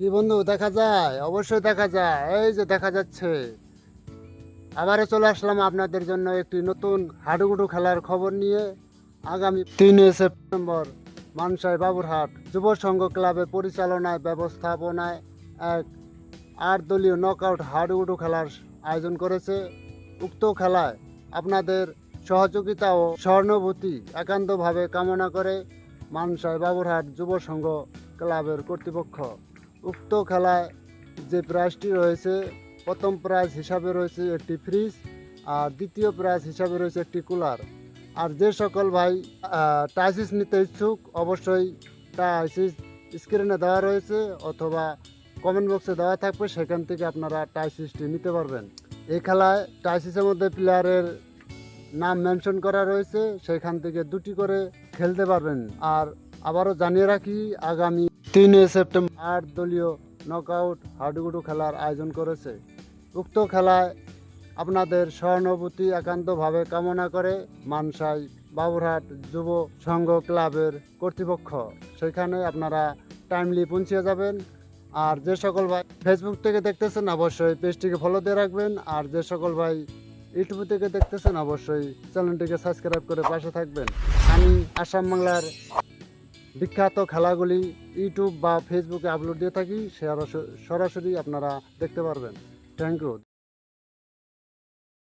কি বন্ধু, দেখা যায়? অবশ্যই দেখা যায়। এই যে দেখা যাচ্ছে। আবারও চলে আসলাম আপনাদের জন্য একটি নতুন হাডুগুডু খেলার খবর নিয়ে। আগামী তিন সেপ্টেম্বর মানসাই বাবুরহাট যুব সংঘ পরিচালনায়, ব্যবস্থাপনায় এক আট দলীয় নকআউট হাডুগুডু খেলার আয়োজন করেছে। উক্ত খেলায় আপনাদের সহযোগিতা ও সহানুভূতি একান্তভাবে কামনা করে মানসাই বাবুরহাট যুব সংঘ ক্লাবের কর্তৃপক্ষ। উক্ত খেলায় যে প্রাইজটি রয়েছে, প্রথম প্রাইজ হিসাবে রয়েছে একটি ফ্রিজ আর দ্বিতীয় প্রাইজ হিসাবে রয়েছে একটি কুলার। আর যে সকল ভাই টাইসিস নিতে ইচ্ছুক, অবশ্যই টাইসিস স্ক্রিনে দেওয়া রয়েছে অথবা কমেন্ট বক্সে দেওয়া থাকবে, সেখান থেকে আপনারা টাইসিসটি নিতে পারবেন। এই খেলায় টাইসিসের মধ্যে প্লেয়ারের নাম মেনশন করা রয়েছে, সেখান থেকে দুটি করে খেলতে পারবেন। আর আবারও জানিয়ে রাখি, আগামী তিনে সেপ্টেম্বর আট দলীয় নকআউট হাডুগুডু খেলার আয়োজন করেছে। উক্ত খেলায় আপনাদের সহানুভূতি একান্তভাবে কামনা করে মানসাই বাবুরহাট যুব সংঘ ক্লাবের কর্তৃপক্ষ। সেখানে আপনারা টাইমলি পৌঁছে যাবেন। আর যে সকল ভাই ফেসবুক থেকে দেখতেছেন অবশ্যই পেজটিকে ফলো দিয়ে রাখবেন। আর যে সকল ভাই ইউটিউব থেকে দেখতেছেন অবশ্যই চ্যানেলটিকে সাবস্ক্রাইব করে পাশে থাকবেন। আমি আসাম বাংলার বিখ্যাত খেলাগুলি ইউটিউব বা ফেসবুকে আপলোড দিয়ে থাকি, সে সরাসরি আপনারা দেখতে পারবেন। Thank you